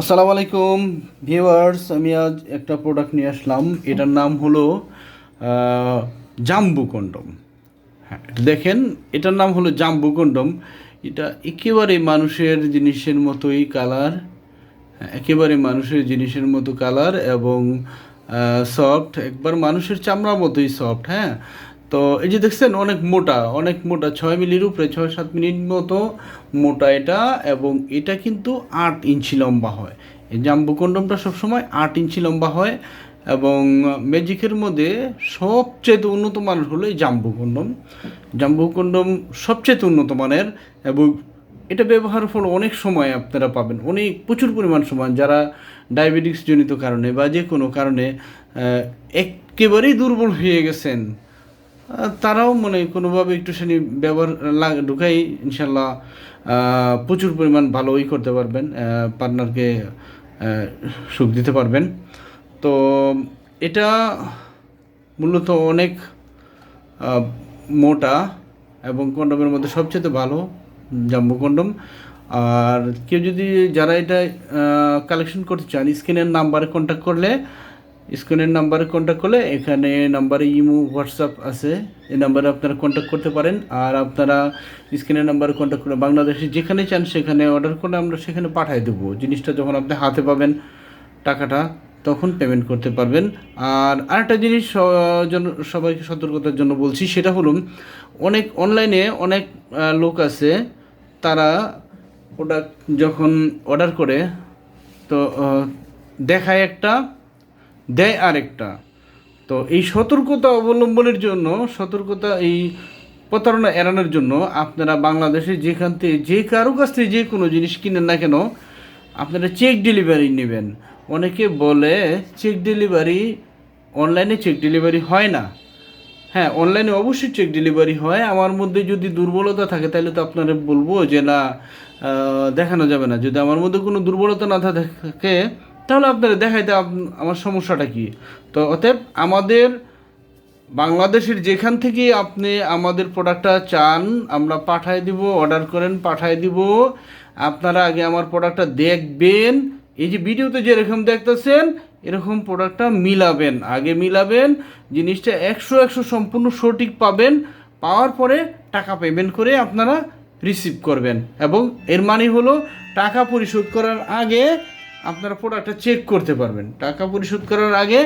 আসসালামু আলাইকুম, ভিউয়ার্স, আমি আজ একটা প্রোডাক্ট নিয়ে আসলাম। এটার নাম হলো জাম্বু কন্ডম। হ্যাঁ দেখেন, এটার নাম হলো জাম্বু কন্ডম। এটা একেবারে মানুষের জিনিসের মতোই কালার একেবারে মানুষের জিনিসের মতো কালার এবং সফট একবার মানুষের চামড়ার মতোই সফট হ্যাঁ। তো এই যে দেখছেন, অনেক মোটা অনেক মোটা, ছয় মিলির উপরে, ছয় সাত মিনিট মতো মোটা এটা, এবং এটা কিন্তু আট ইঞ্চি লম্বা হয়। এই জাম্বু কন্ডমটা সবসময় আট ইঞ্চি লম্বা হয়, এবং ম্যাজিকের মধ্যে সবচেয়ে উন্নত মানের হলো এই জাম্বু কন্ডম। জাম্বু কন্ডম সবচেয়ে উন্নত মানের, এবং এটা ব্যবহারের ফলে অনেক সময় আপনারা পাবেন, অনেক প্রচুর পরিমাণ সময়, যারা ডায়াবেটিক্স জনিত কারণে বা যে কোনো কারণে একেবারেই দুর্বল হয়ে গেছেন। তারাও মানে কোনোভাবে একটুখানি ব্যবহার লাগ- ঢুকাই, ইনশাল্লাহ প্রচুর পরিমাণ ভালো ভালোই করতে পারবেন পার্টনারকে সুখ দিতে পারবেন। তো এটা মূলত অনেক মোটা এবং কন্ডমের মধ্যে সবচেয়ে ভালো জাম্বু কন্ডম। আর কেউ যদি যারা এটা কালেকশন করতে চান, স্ক্রিনের নাম্বারে কন্ট্যাক্ট করলে স্ক্রিনের নাম্বারে কন্ট্যাক্ট করলে এখানে নাম্বারে ইমো হোয়াটসঅ্যাপ আছে। এই নাম্বারে আপনারা কন্ট্যাক্ট করতে পারেন। আর আপনারা স্ক্রিনের নাম্বারে কন্ট্যাক্ট করে বাংলাদেশে যেখানে চান সেখানে অর্ডার করলে আমরা সেখানে পাঠিয়ে দেবো। জিনিসটা যখন আপনি হাতে পাবেন টাকাটা, তখন পেমেন্ট করতে পারবেন। আর আরেকটা জিনিস সবাইকে সতর্কতার জন্য বলছি, সেটা হলো অনেক অনলাইনে অনেক লোক আছে, তারা প্রোডাক্ট যখন অর্ডার করে, তো দেখায় একটা দেয় আরেকটা। তো এই সতর্কতা অবলম্বনের জন্য, সতর্কতা এই প্রতারণা এড়ানোর জন্য আপনারা বাংলাদেশে যেখান থেকে যে কারও কাছ থেকে যে কোনো জিনিস কিনেন না কেন, আপনারা চেক ডেলিভারি নেবেন। অনেকে বলে চেক ডেলিভারি অনলাইনে চেক ডেলিভারি হয় না। হ্যাঁ অনলাইনে অবশ্যই চেক ডেলিভারি হয়। আমার মধ্যে যদি দুর্বলতা থাকে, তাহলে তো আপনারা বলব যে না দেখানো যাবে না। যদি আমার মধ্যে কোনো দুর্বলতা না থাকে তাহলে আপনারা দেখাইতে আমার সমস্যাটা কি। তো অতএব আমাদের বাংলাদেশের যেখান থেকে আপনি আমাদের প্রোডাক্টটা চান, আমরা পাঠায় দিব, অর্ডার করেন, পাঠায় দিব। আপনারা আগে আমার প্রোডাক্টটা দেখবেন। এই যে ভিডিওতে যেরকম দেখতেছেন, এরকম প্রোডাক্টটা মিলাবেন। আগে মিলাবেন, জিনিসটা একশো একশো সম্পূর্ণ সঠিক পাবেন। পাওয়ার পরে টাকা পেমেন্ট করে আপনারা রিসিভ করবেন। এবং এর মানে হলো টাকা পরিশোধ করার আগে আপনারা প্রোডাক্টটা চেক করতে পারবেন। টাকা পরিশোধ করার আগে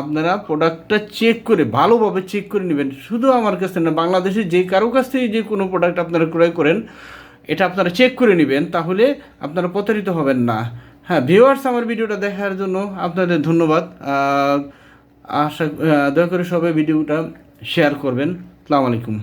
আপনারা প্রোডাক্টটা চেক করে, ভালোভাবে চেক করে নেবেন। শুধু আমার কাছ না বাংলাদেশে যে কারও কাছ থেকে যে কোনো প্রোডাক্ট আপনারা ক্রয় করেন, এটা আপনারা চেক করে নেবেন, তাহলে আপনারা প্রতারিত হবেন না। হ্যাঁ ভিউয়ার্স আমার ভিডিওটা দেখার জন্য আপনাদের ধন্যবাদ। আশা দয়া করে সবাই ভিডিওটা শেয়ার করবেন। আসসালামু আলাইকুম।